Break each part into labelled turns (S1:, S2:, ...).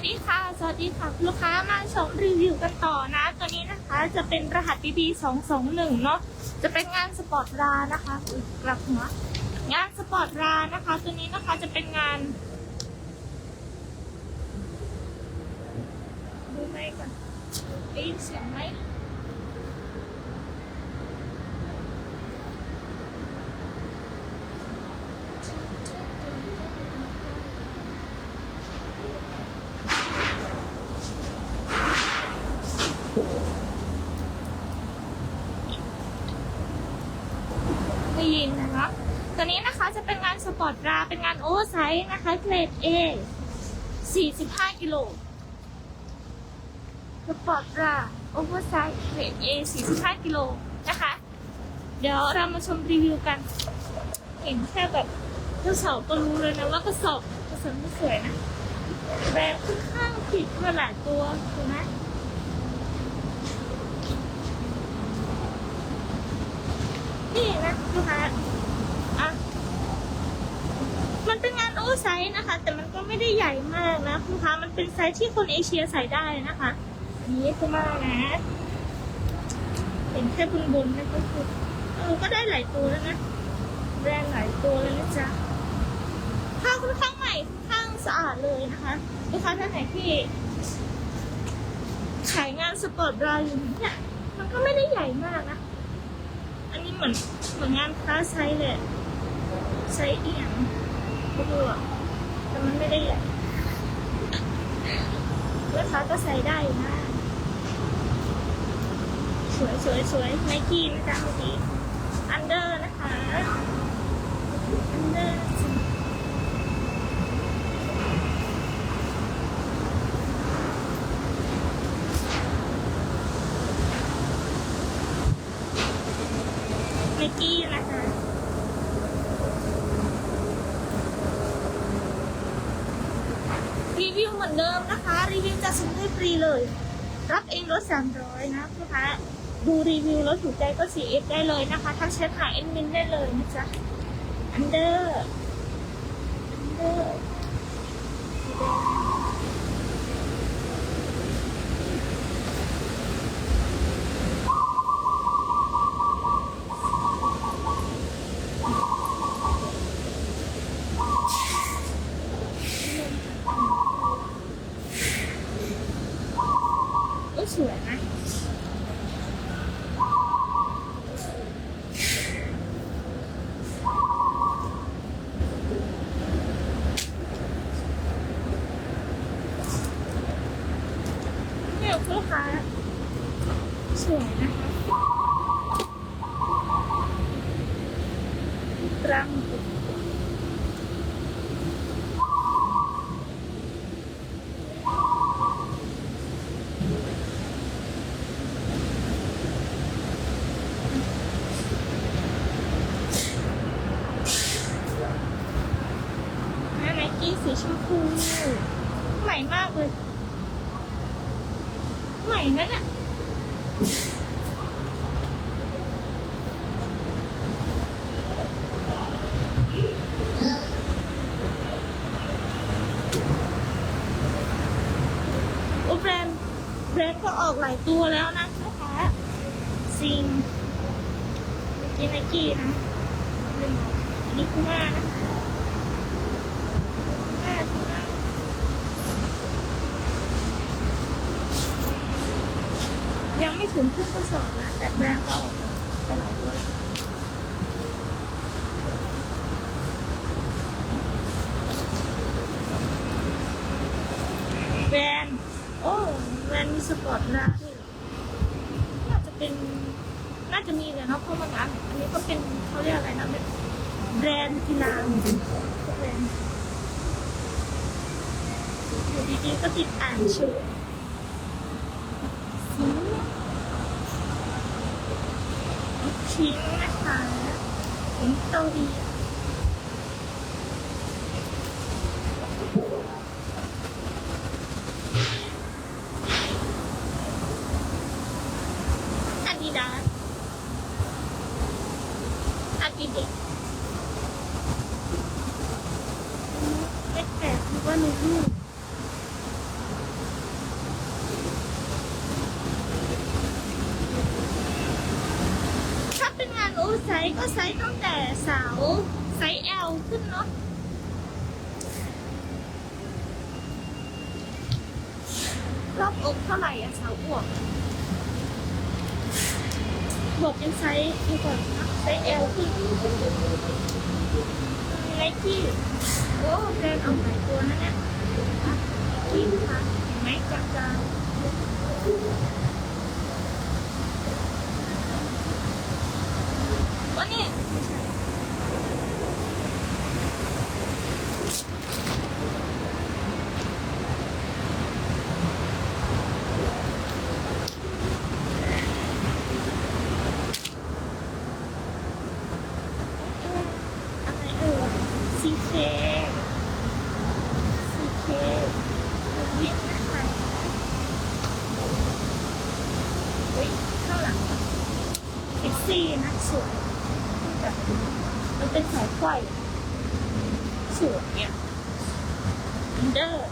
S1: วัสดีค่ะ สวัสดีค่ะ ลูกค้ามาชมรีวิวกันต่อนะ ตัวนี้นะคะจะเป็นรหัส BB 2 2 1เนาะ จะเป็นงานสปอร์ตรานะคะอุ๊ยกลับหัวงานสปอร์ตรานะคะ ตัวนี้นะคะจะเป็นงานดูไหมก่อนได้ยินเสียงไหม ได้ยินนะคะ ตัวนี้นะคะจะเป็นงานสปอร์ตราเป็นงานโอเวอร์ไซส์นะคะเกรด A 45กิโลสปอร์ตราโอเวอร์ไซส์เกรด A 45กิโลนะคะ เดี๋ยวเรามาชมรีวิวกัน เห็นแค่แบบกระสอบก็รู้เลยนะว่ากระสอบกระสอบไม่สวยนะแบรนด์ค่อนข้างผิดมาหลายตัวถูกไหมนี่นะลูกค้าอะ มันเป็นงานโอเวอร์ไซส์นะคะ แต่มันก็ไม่ได้ใหญ่มากนะลูกค้ามันเป็นไซส์ที่คนเอเชียใส่ได้นะคะอันนี้คือมานะ เห็นแค่บนบนนะก็คือเออก็ได้หลายตัวแล้วนะแบรนด์หลายตัวเลยนะจ๊ะผ้าค่อนข้างใหม่ค่อนข้างสะอาดเลยนะคะลูกค้าท่านไหนที่ขายงานสปอร์ตบราอยู่เนี่ยมันก็ไม่ได้ใหญ่มากนะ อันนี้เหมือนเหมือนงานคลาสไซส์เลยไซส์เอียง ไม่รู้อะแต่มันไม่ได้ใหญ่ราคาก็ใส่ได้นะสวยสวยสวยไนกี้นะจ๊ะเมื่อกี้อันเดอร์นะคะอันเดอร์ไนกี้นะคะ รี วิวเหมือนเดิมนะคะ รีวิวจะส่งให้ฟรีเลย รับเองลด300นะลูกค้าดูรีวิวแล้วถูกใจก็ 4F ได้เลยนะคะทักแชทหาเอ็นมินได้เลยนะจ๊ะอันเดอร์อันเดอร์ก็สวยนะ เนี่ยลูกค้า สวยนะคะรังแม่ไนกี้สีชมพูใหม่มากเลย ใหม่นั่นอะ Thank you. ถึงครึ่งกระสอบนะแต่แบรนด์ก็ออกไปหลายตัวแบรนด์โอ้แบรนด์มีสปอร์ตนะด้วยเหรอน่าจะเป็นน่าจะมีเลยเนาะเพราะมันงานอันนี้ก็เป็นเขาเรียกอะไรนะแบบแบรนด์กีฬาแบรนด์อยู่ดีๆก็ติดอ่านชื่อ ชิ้นนะคะสิงโตเดีอาดิดาสอาดิเด็กแปดหรือว่าหนูลูกถ้าเป็นงานโอเวอร์ไซส์ก็ไซส์ตั้งแต่สาว ไซส์ L ขึ้นเนาะรอบอกเท่าไหร่อะสาวอ้วบบวกเป็นไซส์ดีกว่านะไซส์ L ขึ้นไนกี้โอ้แบรนด์เอาหลายตัวนะเนี่ยไนกี้ค่ะเห็นไหมจางๆวันนี้ไม่ใช่อะไรเอ่ยซีเคซีเควิทนะคะเฮ้ยข้างหลังเซ็กซี่นะ สวยแบบมันเป็นสายไฟสวยเนี่ยเดอร์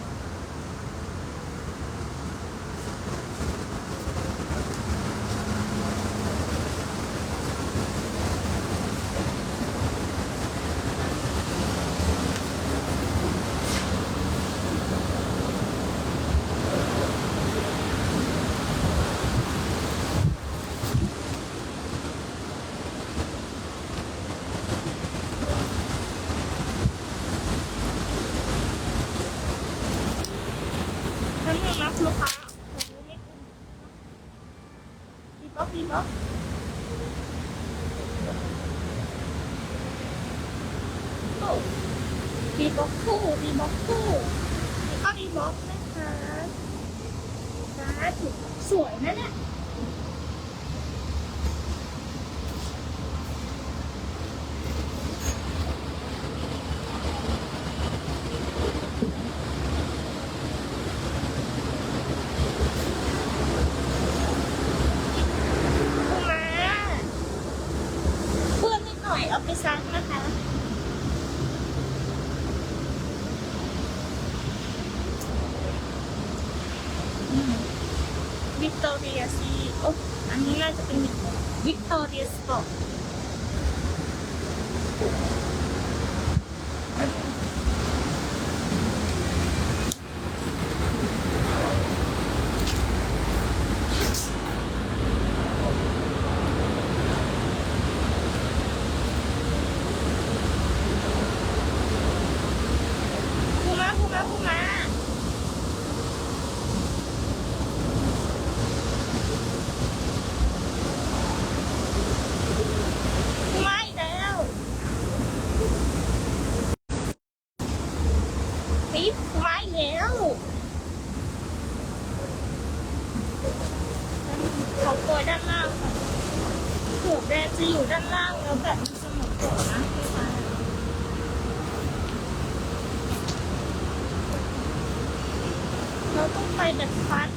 S1: นั่นเองนะลูกค้าดีบ๊อบดีบ๊อบโอ้ดีบ๊อบคู่ดีบ๊อบคู่แล้วก็ดีบ๊อบ นะคะนะถูกสวยนะเนี่ยาเพื่อนนิดหน่อยเอาไปซักนะคะ วิกตอเรียซีโอ้อันนี้น่าจะเป็นวิกตอเรียสปอร์ตพูมาพูมาพูมาพูมาอีกแล้วปี๊บพูมาอีกแล้วเขาโก ยด้านล่างค่ะหัวแดงจะอยู่ด้านล่างแล้วแบบมันเสมอตัวนะพี่ฟ้าเราต้องไปแบบฟัด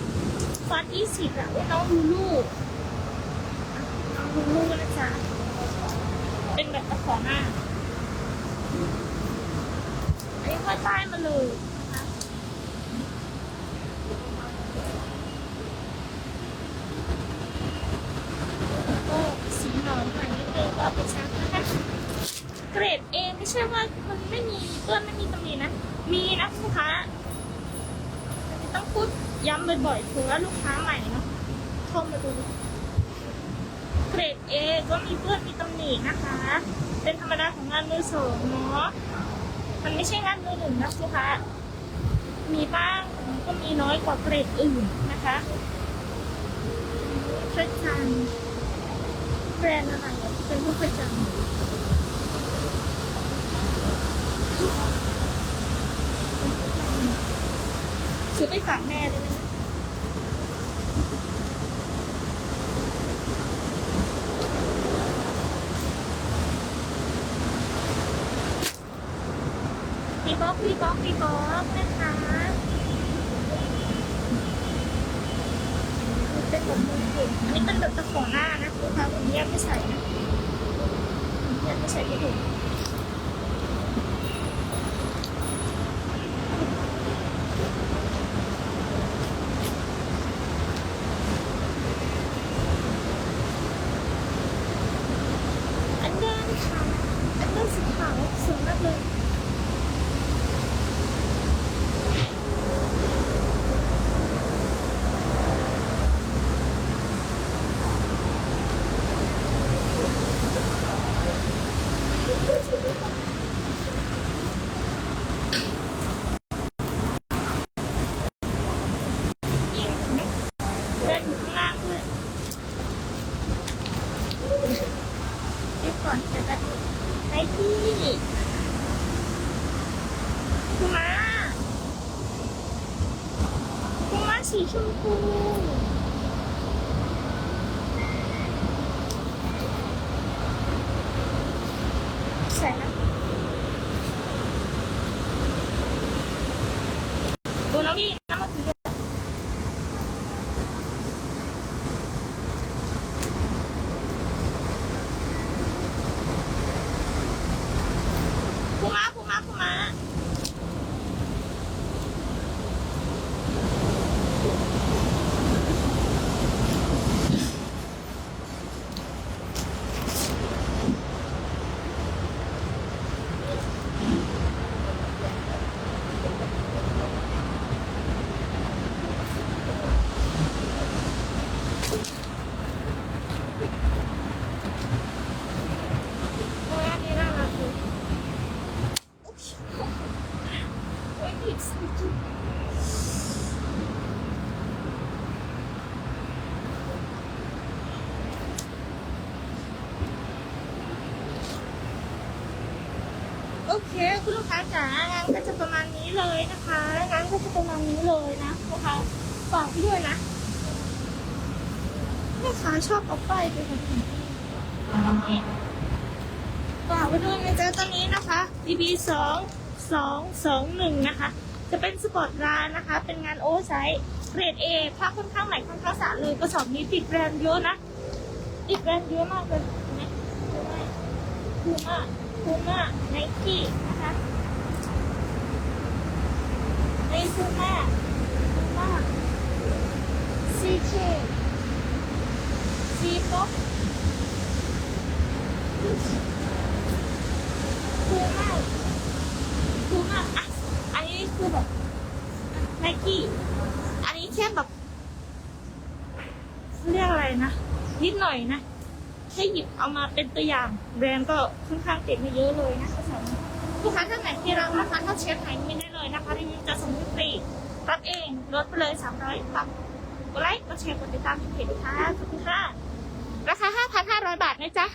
S1: ฟัดยี่สิบอะน้องลูลูน้องลูลูนะจ๊ะเป็นแบบตะขอหน้าอันนี้ค่อยใต้มาเลยนะคะแล้วก็สีหนอนค่ะนิดนึงก็เอาไปซักนะคะ เกรดเอไม่ใช่ว่ามัน สื้อนไม่มีตำหนินะ มีนะลูกค้า ต้องพูดย้ำบ่อยๆเผื่อลูกค้าใหม่เนาะโทรมาดูเกรด A ก็มีเพื่อนมีตำหนินะคะ เป็นธรรมดาของงานมือสองเนาะมันไม่ใช่งานมือหนึ่งนะลูกค้า มีบ้างก็มีน้อยกว่าเกรดอื่นนะคะเพื่อจันแบรนด์อะไรเป็นผู้ประจำ ซื้อไปฝากแม่ได้ไหมรีบ็อกรีบ็อกรีบ็อกนะคะเป็นแบบมือถืออันนี้เป็นแบบตะขอหน้านะลูกค้าผมแยกไม่ใส่นะผมแยกไม่ใส่ไม่ถูก อันเดินค่ะอันเดินสีขาวสวยมากเลยนี่เห็นไหมเดินอยู่ข้างล่างด้วยเดี๋ยวก่อนจะได้ไปที่คุมาคุ มาสีชมพูใส่นะดูน้องพี่น้ำมาถึงเยอะคุมาคุมาคุมาโอ้ยอันนี้น่ารักเลยโอ้ยโอ้ยผิดสิจุด โอเค คุณลูกค้าจ๋างานก็จะประมาณนี้เลยนะคะงานก็จะประมาณนี้เลยนะลูกค้าฝากด้วยนะแม่ค้าชอบเอาป้ายไปแบบนี้ฝากไว้ด้วยนะจ๊ะตอนนี้นะคะ DB สองสองสองหนึ่งนะคะ จะเป็นสปอร์ตร้านนะคะ เป็นงานโอไซส์เกรดเอผ้าค่อนข้างใหม่ค่อนข้างสะอาดเลยกระสอบนี้ติดแบรนด์เยอะนะติดแบรนด์เยอะมากเลยเห็นไหมเยอะมาก คูม่าคูม่าไนกี้นะคะไนคูม่าคูม่าซีเคซีป๊อปคูม่าคูม่าอะอันนี้คือแบบไนกี้อันนี้แค่แบบเรียกอะไรนะ นิดหน่อยนะ แค่หยิบเอามาเป็นตัวอย่างแบรนด์ก็ค่อนข้างติดมาเยอะเลยนะคะสำหรับลูกค้าท่านไหนที่รักนะคะถ้าเช็คไหนไม่ได้เลยนะคะรีวิวจะส่งที่ฟรีรับเองลดไปเลยสามร้อยบาทกดไลค์กดแชร์กดติดตามเพจค่ะขอบคุณค่ะราคา 5,500 บาทนะจ๊ะ